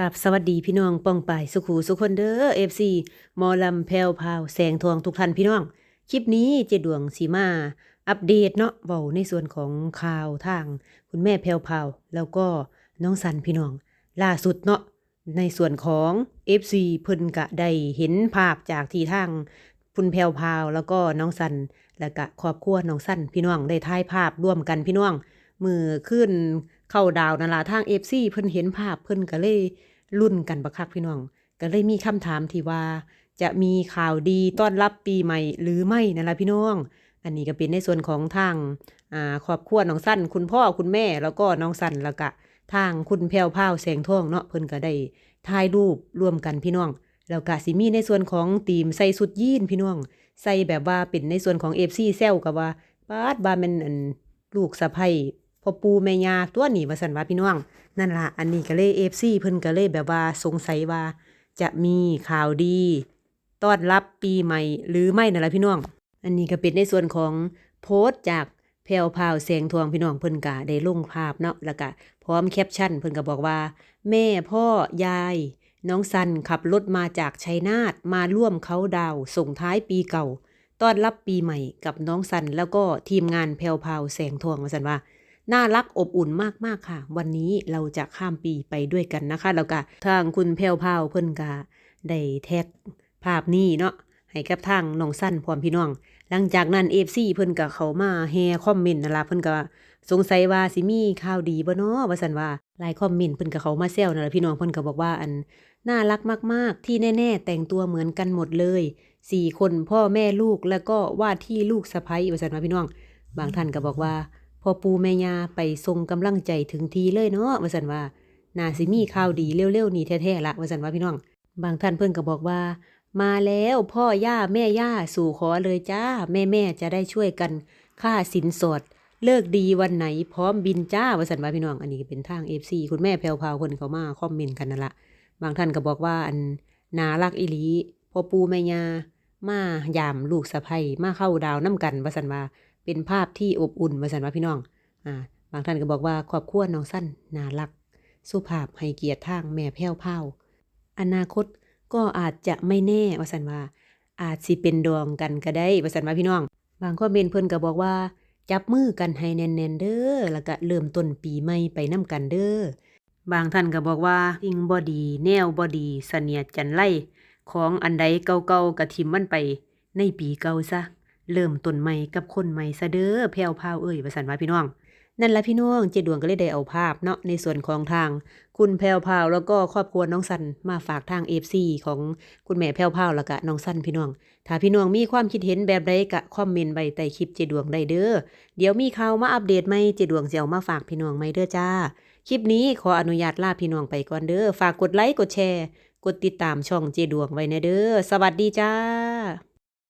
กับสวัสดีพี่น้องป้องปายสุขูสุคนเด้อเอฟซีมอลำแพวพาวแสงทองทุกท่านพี่น้อง คลิปนี้เจดวงสีมา อัปเดตเนาะเว้าในส่วนของข่าวทาง คุณแม่แพวพาวแล้วก็น้องสันพี่น้อง ล่าสุดเนาะในส่วนของ FC เพิ่นกะได้เห็นภาพจากที่ทางคุณแพวพาวแล้วก็น้องสันแล้วก็ครอบครัวน้องสันพี่น้องได้ถ่ายภาพร่วมกันพี่น้องมือขึ้นเข้าดาวนั่นล่ะทาง FC เพิ่นเห็นภาพเพิ่นก็เลยรุ่นกันบักคักพี่น้อง ก็เลยมีคำถามที่ว่า จะมีข่าวดีต้อนรับปีใหม่หรือไม่นั่นละพี่น้อง อันนี้ก็เป็นในส่วนของทางอ่าครอบครัวน้องสั้นคุณพ่อคุณแม่แล้วก็น้องสั้นแล้วก็ทางคุณแพรวพราวแสงทองเนาะเพิ่นก็ได้ถ่ายรูปร่วมกันพี่น้อง แล้วก็สิมีในส่วนของทีมใส่สุดยีนพี่น้อง ใส่แบบว่าเป็นในส่วนของ FC แซวกับว่าปาดบาแม่นอันลูกสะใภ้ พ่อปู่แม่ย่าตัวนี้ว่าซั่นว่าพี่น้อง นั่นล่ะ อันนี้ก็เลย FC เพิ่นก็เลยแบบว่าสงสัยว่า จะมีข่าวดีต้อนรับปีใหม่หรือไม่นั่นล่ะพี่น้อง อันนี้ก็เป็นในส่วนของโพสต์จากแพรวพาวแสงทองพี่น้องเพิ่นก็ได้ลงภาพเนาะแล้วก็พร้อมแคปชั่นเพิ่นก็บอกว่า แม่พ่อยาย น้องซันขับรถมาจากชัยนาทมาร่วมเขาดาวส่งท้ายปีเก่า ต้อนรับปีใหม่กับน้องซันแล้วก็ทีมงานแพรวพาวแสงทองว่าซั่นว่า น่ารักอบอุ่นมากๆค่ะ วันนี้เราจะข้ามปีไปด้วยกันนะคะ แล้วก็ทางคุณแพรวพาวเพิ่นก็ได้แท็กภาพนี้เนาะให้กับทางน้องสั้นพร้อมพี่น้อง หลังจากนั้น FC เพิ่นก็เขามาแฮคอมเมนต์นั่นล่ะเพิ่นก็สงสัยว่าสิมีข่าวดีบ่เนาะว่าซั่นว่าหลายคอมเมนต์เพิ่นก็เขามาแซวนั่นล่ะพี่น้องเพิ่นก็บอกว่าอันน่ารักมากๆ ที่แน่ ๆ แต่งตัวเหมือนกันหมดเลยสี่คนพ่อแม่ลูกแล้วก็ว่าที่ลูกสะใภ้ว่าซั่นว่าพี่น้อง บางท่านก็บอกว่า พอปูแม่ยาไปส่งกำลังใจถึงทีเลยเนาะว่าซั่นว่านาสิมีข่าวดีเร็วๆนี้แท้ๆละว่าซั่นว่าพี่น้อง บางท่านเพิ่อนก็บอกว่า มาแล้วพ่อย่าแม่ย่าสู่ขอเลยจ้าแม่แม่ๆจะได้ช่วยกันค่าสินสอดเลิกดีวันไหนพร้อมบินจ้าว่าซั่นว่าพี่น้อง อันนี้เป็นทาง FC คุณแม่แพรวพาวเพิ่นเขามาคอมเมนต์กันนั่นละบางท่านก็บอกว่าอันนารักอีหลีพอปูแม่ยามายามลูกสะใภ้มาเข้าดาวน้ำกันว่าซั่นว่า เป็นภาพที่อบอุ่นว่าซั่นว่าพี่น้อง อ่า บางท่านก็บอกว่าครอบครัวน้องสั้นน่ารัก สุภาพให้เกียรติทางแม่แพ้วเผาอนาคตก็อาจจะไม่แน่ว่าสันว่า อาจสิเป็นดองกันก็ได้ว่าสันว่าพี่น้อง บางคอเมนเพิ่นก็บอกว่า จับมือกันให้แน่นๆเด้อ แล้วก็เริ่มต้นปีใหม่ไปนํกันเด้อบางท่านก็บอกว่าสิ่งบ่ดี แนวบ่ดีเสนียดจันไล่ ของอันใดเก่าๆก็ทิมมันไปในปีเก่าซะ เริ่มต้นใหม่กับคนใหม่ซะเด้อแพวพาวเอ้ยว่าสันว่าพี่น้อง นั่นแหละพี่น้องเจดวงก็เลยได้เอาภาพเนาะในส่วนของทาง คุณแพวพาวแล้วก็ครอบครัวน้องสันมาฝากทาง FC ของคุณแม่แพวพาวแล้วก็น้องสันพี่น้อง ถ้าพี่น้องมีความคิดเห็นแบบใดก็คอมเมนต์ไว้ใต้คลิปเจดวงได้เด้อเดี๋ยวมีข่าวมาอัปเดตใหมเจดวงสิเอามาฝากพี่น้องใหมเด้อจ้า คลิปนี้ขออนุญาตลาพี่น้องไปก่อนเด้อฝากกดไลค์กดแชร์ กดติดตามช่องเจดวงไว้นะเด้อสวัสดีจ้า